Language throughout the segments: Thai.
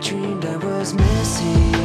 Dreamed I was missing.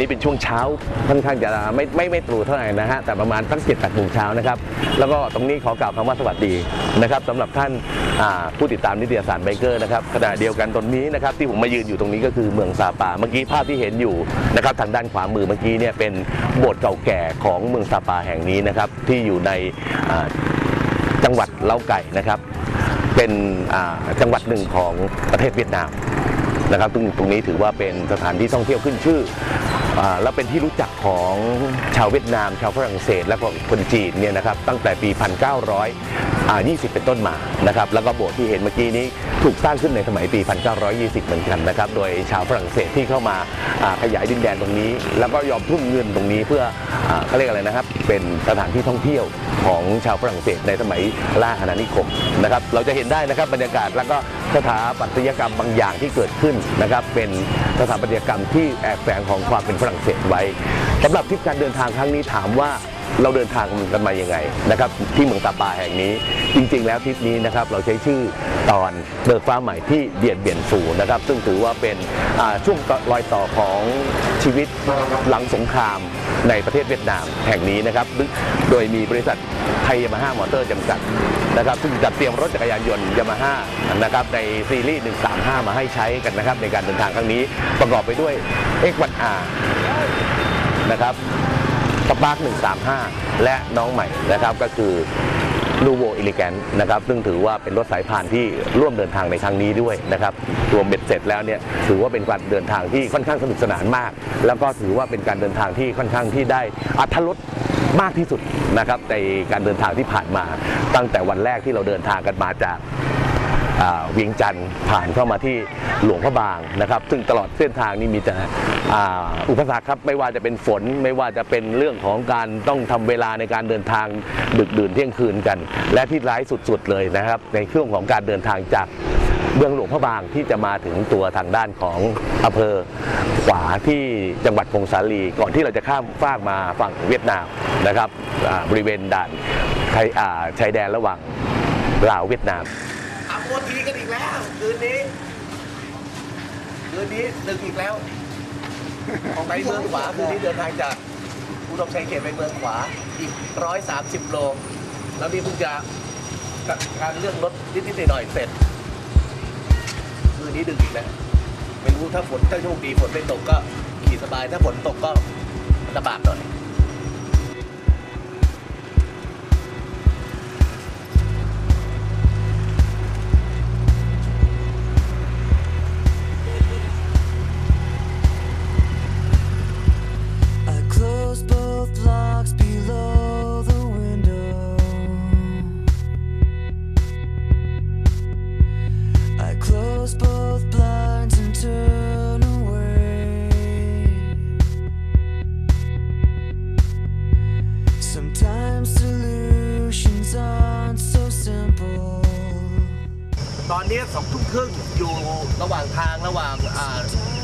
นี้เป็นช่วงเช้าค่อนข้างจะไม่ไม่ไม่ตรู่เท่าไหร่นะฮะแต่ประมาณตั้งเจ็ดแปดโมงเช้านะครับแล้วก็ตรงนี้ขอกล่าวคำว่าสวัสดีนะครับสำหรับท่านผู้ติดตามนิตยสารไบเกอร์นะครับขณะเดียวกันตรงนี้นะครับที่ผมมายืนอยู่ตรงนี้ก็คือเมืองซาปาเมื่อกี้ภาพที่เห็นอยู่นะครับทางด้านขวามือเมื่อกี้เนี่ยเป็นโบสถ์เก่าแก่ของเมืองซาปาแห่งนี้นะครับที่อยู่ในจังหวัดเล้าไก่นะครับ เป็นจังหวัดหนึ่งของประเทศเวียดนามนะครับตรงตรงนี้ถือว่าเป็นสถานที่ท่องเที่ยวขึ้นชื่อ แล้วเป็นที่รู้จักของชาวเวียดนาม ชาวฝรั่งเศส และคนจีนเนี่ยนะครับตั้งแต่ปี 1920 เป็นต้นมานะครับแล้วก็โบสถ์ที่เห็นเมื่อกี้นี้ถูกสร้างขึ้นในสมัยปี 1920 เหมือนกันนะครับโดยชาวฝรั่งเศสที่เข้ามาขยายดินแดนตรงนี้ แล้วก็ยอมทุ่มเงินตรงนี้เพื่อเขาเรียกอะไรนะครับ เป็นสถานที่ท่องเที่ยวของชาวฝรั่งเศสในสมัยล่าอาณานิคมนะครับเราจะเห็นได้นะครับบรรยากาศแล้วก็สถาปัตยกรรมบางอย่างที่เกิดขึ้นนะครับเป็นสถาปัตยกรรมที่แอบแฝงของความเป็นฝรั่งเศสไว้สำหรับทริปการเดินทางครั้งนี้ถามว่า เราเดินทางกันมาอยังไงนะครับที่เมืองตาปาแห่งนี้ จริง ๆ แล้วทริปนี้นะครับเราใช้ชื่อตอนเบิกฟ้าใหม่ที่เบียดเบียนสูนะครับซึ่งถือว่าเป็นช่วงรอยต่อของชีวิตหลังสงครามในประเทศเวียดนามแห่งนี้นะครับ โดยมีบริษัทไทยยามาฮ่ามอเตอร์จำกัดนะครับซึ่งจัดเตรียมรถจักรยานยนต์ยามาฮ่านะครับในซีรีส์ 135 มาให้ใช้กันนะครับในการเดินทางครั้งนี้ประกอบไปด้วย X1R นะครับ สปาร์ค135 และน้องใหม่นะครับก็คือลูโวอิลิแกนนะครับซึ่งถือว่าเป็นรถสายพานที่ร่วมเดินทางในครั้งนี้ด้วยนะครับรวมเบ็ดเสร็จแล้วเนี่ยถือว่าเป็นการเดินทางที่ค่อนข้างสนุกสนานมาก แล้วก็ถือว่าเป็นการเดินทางที่ค่อนข้างที่ได้อัธรสมากที่สุดนะครับในการเดินทางที่ผ่านมา ตั้งแต่วันแรกที่เราเดินทางกันมาจาก เวียงจันทร์ผ่านเข้ามาที่หลวงพระบางนะครับ ซึ่งตลอดเส้นทางนี้มีแต่อุปสรรคครับไม่ว่าจะเป็นฝนไม่ว่าจะเป็นเรื่องของการต้องทำเวลาในการเดินทางดึกดื่นเที่ยงคืนกัน และที่ร้ายสุดๆเลยนะครับ ในช่วงของการเดินทางจากเมืองหลวงพระบางที่จะมาถึงตัวทางด้านของอำเภอขวาที่จังหวัดพงสาลี ก่อนที่เราจะข้ามฟากมาฝั่งเวียดนามนะครับบริเวณด่านชายแดนระหว่างลาวเวียดนาม ถามโอทีกันอีกแล้ว คืนนี้ คืนนี้ดึกอีกแล้วของไปเมืองขวาคืนนี้เดินทางจากอุดมชัยเขตไปเมืองขวาอีกร้อยสามสิบโล แล้วนี่เพิ่งจะการเรื่องรถนิดๆหน่อยๆเสร็จ คืนนี้ดึกอีกแล้วไม่รู้ถ้าฝนถ้าโชคดีฝนไม่ตกก็ขี่สบายถ้าฝนตกก็ลำบากหน่อย ตอนนี้สองทุ่มครึ่งอยู่ระหว่างทางระหว่าง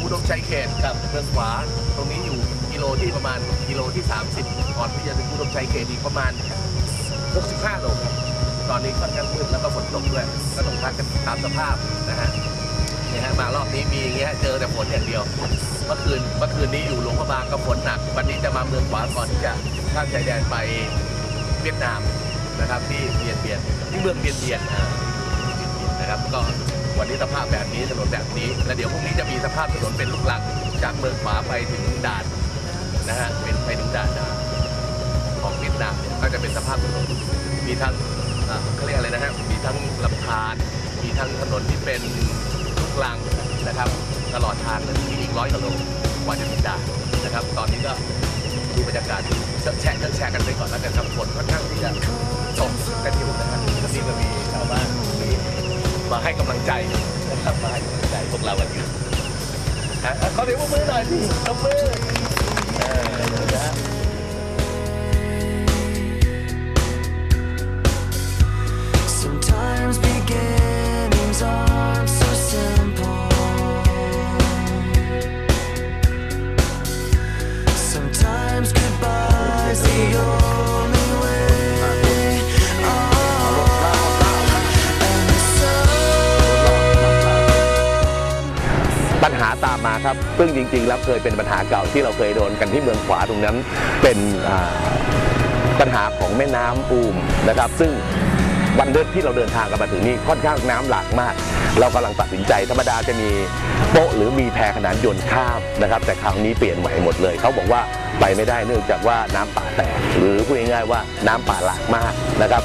อุดมชัยเขตกับเมืองขวาตรงนี้อยู่กิโลที่ประมาณกิโลที่ 30ก่อนที่จะถึงอุดมชัยเขตอีกประมาณ 65โลครับตอนนี้ค่อนข้างมืดแล้วก็ฝนตกด้วยก็ต้องพักกันตามสภาพนะฮะเนี่ยฮะมารอบนี้มีอย่างเงี้ยเจอแต่ฝนอย่างเดียว เมื่อคืนเมื่อคืนนี้อยู่หลวงพระบางก็ฝนหนัก วันนี้จะมาเมืองขวาก่อนที่จะข้ามชายแดนไปเวียดนามนะครับที่เบียนเบียนที่เมืองเบียนเบียนอ่า นะครับก็วันนี้สภาพแบบนี้ถนนแบบนี้ แล้วเดี๋ยวพรุ่งนี้จะมีสภาพถนนเป็นลูกลังจากเมืองขวาไปถึงด่านนะฮะเป็นไปถึงด่านของเวียดนามสภาพถนนมีทั้งเขาเรียกอะไรนะฮะมีทั้งลำธารมีทั้งถนนที่เป็นลูกลังนะครับ ตลอดทางเลยมีอีกร้อยกิโลกว่าจะถึงด่านนะครับ ตอนนี้ก็ดูบรรยากาศแชร์แชร์กันไปก่อนแล้วกันครับฝนค่อนข้างที่จะตกกันอยู่นะครับทีนี้ก็มีชาวบ้านมี มาให้กำลังใจนะครับมาให้กำลังใจพวกเรากันอยู่อะขอเสียงปรบมือหน่อยพี่ปรบมือเออนะ ซึ่งจริง ๆ แล้วเคยเป็นปัญหาเก่าที่เราเคยโดนกันที่เมืองขวาตรงนั้นเป็นปัญหาของแม่น้ำอูมนะครับ ซึ่งวันเดินที่เราเดินทางกันมาถึงนี่ค่อนข้างน้ำหลากมาก เรากำลังตัดสินใจธรรมดาจะมีโป๊ะหรือมีแพขนานยนต์ข้ามนะครับ แต่คราวนี้เปลี่ยนใหม่หมดเลย เขาบอกว่าไปไม่ได้เนื่องจากว่าน้ำป่าแตกหรือพูดง่ายๆว่าน้ำป่าหลากมากนะครับ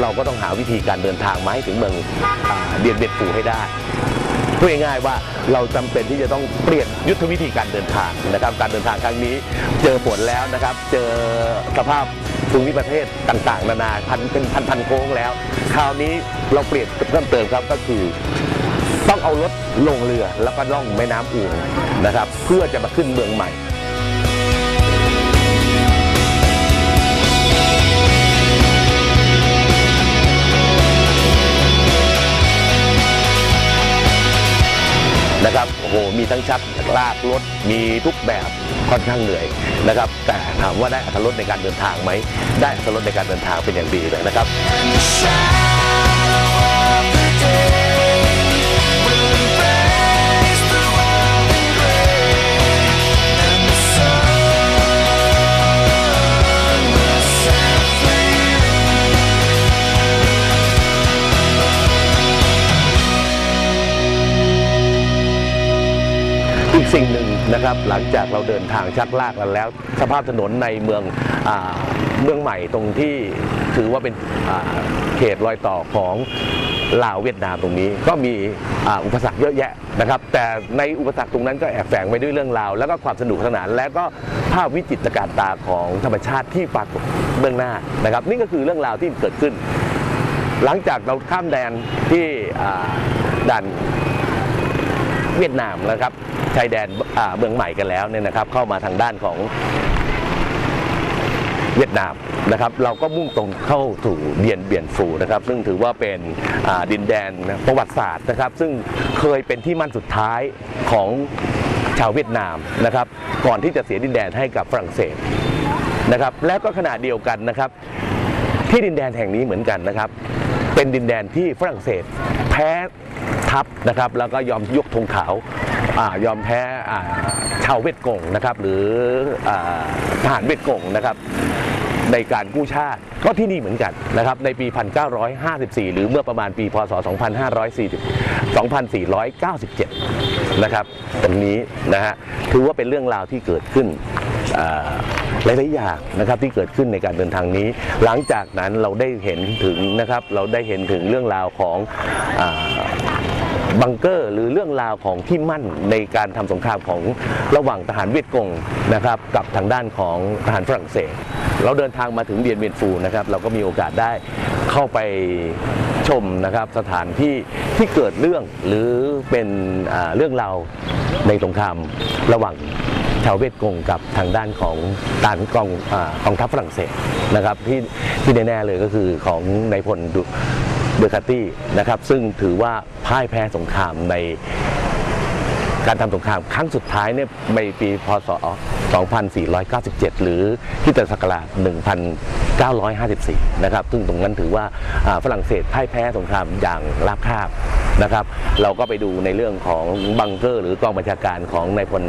เราก็ต้องหาวิธีการเดินทางมาให้ถึงเมืองเดียนเบียดฟูให้ได้พูดง่ายๆว่าเราจำเป็นที่จะต้องเปลี่ยนยุทธวิธีการเดินทางนะครับ การเดินทางครั้งนี้เจอฝนแล้วนะครับ เจอสภาพภูมิประเทศต่างๆ นานาพันเป็นพันพันๆโค้งแล้ว คราวนี้เราเปลี่ยนเพิ่มเติมครับก็คือต้องเอารถลงเรือแล้วก็ล่องแม่น้ำอู่นะครับ เพื่อจะมาขึ้นเมืองใหม่ ทั้งชักลากรถมีทุกแบบค่อนข้างเหนื่อยนะครับ แต่ถามว่าได้อัตรถรสในการเดินทางไหมได้อัตรถรสในการเดินทางเป็นอย่างดีเลยนะครับ สิ่งหนึ่งนะครับหลังจากเราเดินทางชักลากกันแล้ว สภาพถนนในเมืองอเมืองใหม่ตรงที่ถือว่าเป็นเขตรอยต่อของลาวเวียดนามตรงนี้ก็มีอุปสรรคเยอะแยะนะครับ แต่ในอุปสรรคตรงนั้นก็แอบแฝงไปด้วยเรื่องราว แล้วก็ความสนุกสนานและก็ภาพวิจิตรการตาของธรรมชาติที่ปรากฏเบื้องหน้านะครับ นี่ก็คือเรื่องราวที่เกิดขึ้น หลังจากเราข้ามแดนที่ด่าน เวียดนามนะครับชายแดนอ่าเมืองใหม่กันแล้วเนี่ยนะครับ เข้ามาทางด้านของเวียดนามนะครับเราก็มุ่งตรงเข้าสู่เดียนเบียนฟูนะครับ ซึ่งถือว่าเป็นดินแดนประวัติศาสตร์นะครับ ซึ่งเคยเป็นที่มั่นสุดท้ายของชาวเวียดนามนะครับ ก่อนที่จะเสียดินแดนให้กับฝรั่งเศสนะครับ แล้วก็ขณะเดียวกันนะครับ ที่ดินแดนแห่งนี้เหมือนกันนะครับ เป็นดินแดนที่ฝรั่งเศสแพ้ ทัพนะครับแล้วก็ยอมยกธงขาวอยอมแพ้ชาวเวียดกงนะครับหรือทหารเวียดกงนะครับในการกู้ชาติก็ที่นี่เหมือนกันนะครับในปี 1954 หรือเมื่อประมาณปี พศ 2540 2497 นะครับตรงนี้นะฮะถือว่าเป็นเรื่องราวที่เกิดขึ้นหลายๆอย่างนะครับที่เกิดขึ้นในการเดินทางนี้ หลังจากนั้นเราได้เห็นถึงนะครับเราได้เห็นถึงเรื่องราวของ บังเกอร์ หรือเรื่องราวของที่มั่นในการทำสงครามของระหว่างทหารเวียดกงนะครับกับทางด้านของทหารฝรั่งเศส เราเดินทางมาถึงเดียนเวียนฟูนะครับเราก็มีโอกาสได้เข้าไปชมนะครับสถานที่ที่เกิดเรื่องหรือเป็นเรื่องราวในสงครามระหว่างชาวเวียดกงกับทางด้านของตานกองกองทัพฝรั่งเศสนะครับที่ที่แน่ๆเลยก็คือของนายพล เดอคาตี้นะครับซึ่งถือว่าพ่ายแพ้สงครามในการทำสงครามครั้งสุดท้ายเนี่ยในปีพศ 2497 หรือคริสตศักราช 1954 นะครับ ซึ่งตรงนั้นถือว่าฝรั่งเศสพ่ายแพ้สงครามอย่างราบคาบนะครับ เราก็ไปดูในเรื่องของบังเกอร์ หรือกองบัญชาการของนายพล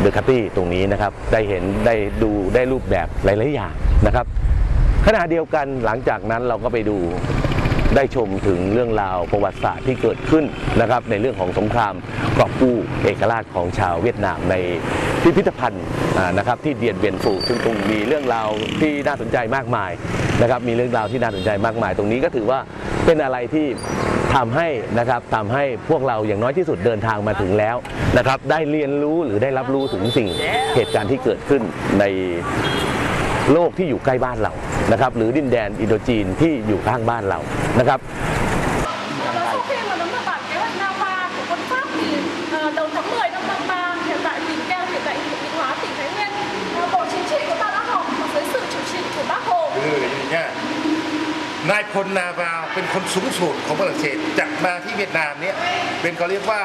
เดอคาตี้ตรงนี้นะครับ ได้เห็นได้ดูได้รูปแบบหลาย ๆ อย่างนะครับขณะเดียวกันหลังจากนั้นเราก็ไปดู ได้ชมถึงเรื่องราวประวัติศาสตร์ที่เกิดขึ้นนะครับในเรื่องของสงครามกอบกู้เอกราชของชาวเวียดนามในพิพิธภัณฑ์นะครับที่เดียนเบียนฟูซึ่งตรงมีเรื่องราวที่น่าสนใจมากมายนะครับมีเรื่องราวที่น่าสนใจมากมาย ตรงนี้ก็ถือว่าเป็นอะไรที่ทำให้นะครับทำให้พวกเราอย่างน้อยที่สุดเดินทางมาถึงแล้วนะครับได้เรียนรู้หรือได้รับรู้ถึงสิ่งเหตุการณ์ที่เกิดขึ้นในโลกที่อยู่ใกล้บ้านเรา นะครับหรือดินแดนอินโดจีนที่อยู่ข้างบ้านเรานะครับนายพลนาวาเป็นคนสูงสุดของฝรั่งเศสจากมาที่เวียดนามเนี่ยเป็นเขาเรียกว่า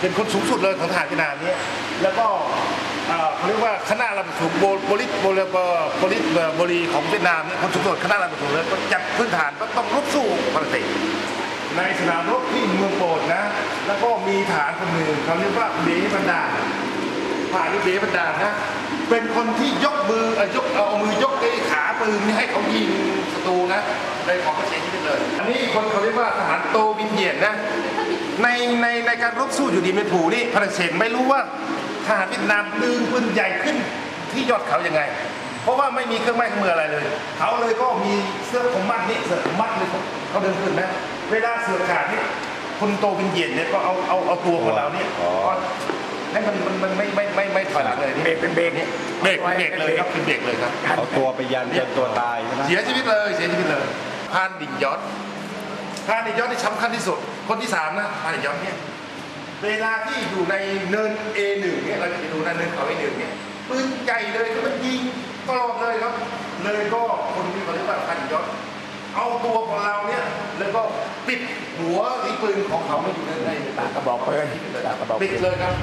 เป็นคนสูงสุดเลยของทหารเวียดนามเนี่ยแล้วก็ เขาเรียกว่าคณะลำสูงโบโบลิสโบลิโบลิสโบรีของเวียดนามเนี่ยคนสูงสุดคณะลำสูงเลยก็จัดพื้นฐานก็ต้องรบสู้ฝรั่งเศสในสนามรบที่เมืองโปรดนะ แล้วก็มีฐานคนหนึ่งเขาเรียกว่าเบบันดาผ่านเบบันดานะเป็นคนที่ยกมือเอ่ยกเอามือยกไอ้ขาปืนนี่ให้เขายิงศัตรูนะในของเขาเสียชีวิตเลย อันนี้คนเขาเรียกว่าทหารโตวินเยียนนะในในในการรบสู้อยู่ดีเมถูนี่ฝรั่งเศสไม่รู้ว่า ทหารเวียดนามปืนปืนใหญ่ขึ้นที่ยอดเขายังไง เพราะว่าไม่มีเครื่องไม้เครื่องมืออะไรเลย เขาเลยก็มีเสื้อคมมัดนี่เสื้อคมมัดเลยเขาเขาเดินขึ้นนะเวลาเสือขาดนี่คนโตวินเยียนเนี่ยก็เอาเอาเอาตัวของเราเนี่ยก็ให้มันมันมันไม่ไม่ไม่ไม่ถอยหลังเลยเบรกเป็นเบรกเนี่ยเบรกเป็นเบรกเลยครับเป็นเบรกเลยครับเอาตัวไปยันจนตัวตายใช่ไหมเสียชีวิตเลยเสียชีวิตเลยพานดิ่งยอดพานดิ่งยอดที่สำคัญที่สุด คนที่สามนะพานดิ่งยอดเนี่ย เวลาที่อยู่ในเนิน A1 เนี่ยเราจะไปดูนะเนินเขา A1 เนี่ยปืนใหญ่เลยก็มันยิงตลอดเลยครับ เลยก็คนที่เขาเรียกว่าพันยศเอาตัวของเราเนี่ยแล้วก็ปิดหัวที่ปืนของเขาไม่อยู่ในในปากกระบอกปืนปิดเลยครับ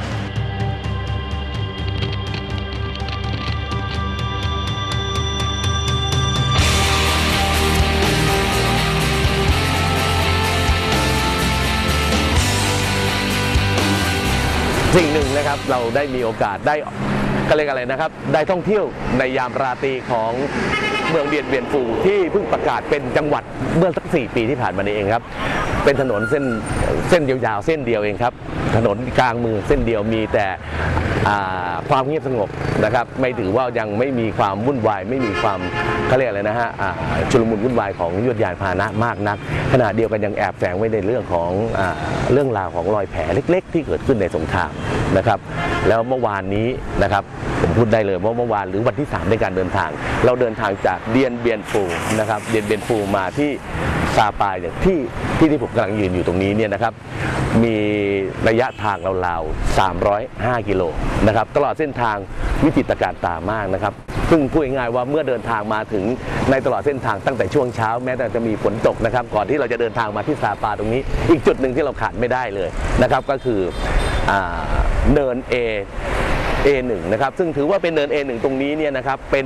สิ่งหนึ่งนะครับเราได้มีโอกาสได้ก็เรียกอะไรนะครับ ได้ท่องเที่ยวในยามราตรีของ เมืองเบียนเบียนฟูที่เพิ่งประกาศเป็นจังหวัดเมื่อสักสี่ปีที่ผ่านมานี้เองครับ เป็นถนนเส้นเส้นยาวๆเส้นเดียวเองครับ ถนนกลางเมืองเส้นเดียวมีแต่ความเงียบสงบนะครับ ไม่ถือว่ายังไม่มีความวุ่นวาย ไม่มีความเขาเรียกอะไรนะฮะชุลมุนวุ่นวายของยวดยานพาหนะมากนักขณะเดียวกันยังแอบแฝงไว้ในเรื่องของอเรื่องราวของรอยแผลเล็ก ๆ ที่เกิดขึ้นในสงครามนะครับ แล้วเมื่อวานนี้นะครับผมพูดได้เลยว่าเมื่อวานหรือวันที่ 3 ในการเดินทาง เราเดินทางจากเดียนเบียนฟูนะครับเดียนเบียนฟูมาที่ซาปายอย่างที่ที่ที่ผมกำลังยืนอยู่ตรงนี้เนี่ยนะครับมีระยะทางราวๆ305 กิโลนะครับตลอดเส้นทางวิจิตรการตามากนะครับซึ่งพูดง่ายๆว่าเมื่อเดินทางมาถึงในตลอดเส้นทางตั้งแต่ช่วงเช้า แม้แต่จะมีฝนตกนะครับ ก่อนที่เราจะเดินทางมาที่ซาปาตรงนี้ อีกจุดหนึ่งที่เราขาดไม่ได้เลยนะครับก็คืออเนิน A A1 นะครับซึ่งถือว่าเป็นเนิน A1 ตรงนี้เนี่ยนะครับเป็น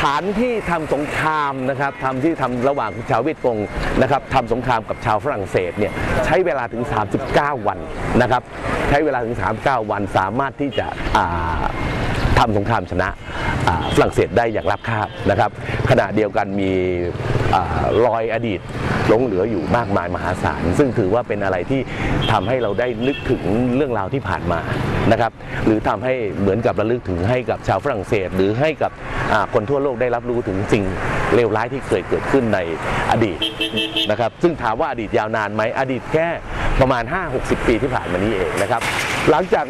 ฐานที่ทำสงครามนะครับทำที่ทำระหว่างชาวเวียดกงนะครับทำสงครามกับชาวฝรั่งเศสเนี่ยใช้เวลาถึง 39 วันนะครับ ใช้เวลาถึง 39 วันสามารถที่จะ อ่าทำสงครามชนะฝรั่งเศสได้อย่างรับคาบนะครับ ขณะเดียวกันมีอรอยอดีตหลงเหลืออยู่มากมายมหาศาล ซึ่งถือว่าเป็นอะไรที่ทำให้เราได้นึกถึงเรื่องราวที่ผ่านมานะครับ หรือทำให้เหมือนกับระลึกถึงให้กับชาวฝรั่งเศส หรือให้กับคนทั่วโลกได้รับรู้ถึงสิ่งเลวร้ายที่เคยเกิดขึ้นในอดีตนะครับ ซึ่งถามว่าอดีตยาวนานไหมอดีตแค่ประมาณ 5-60 ปีที่ผ่านมานี้เองนะครับ หลังจาก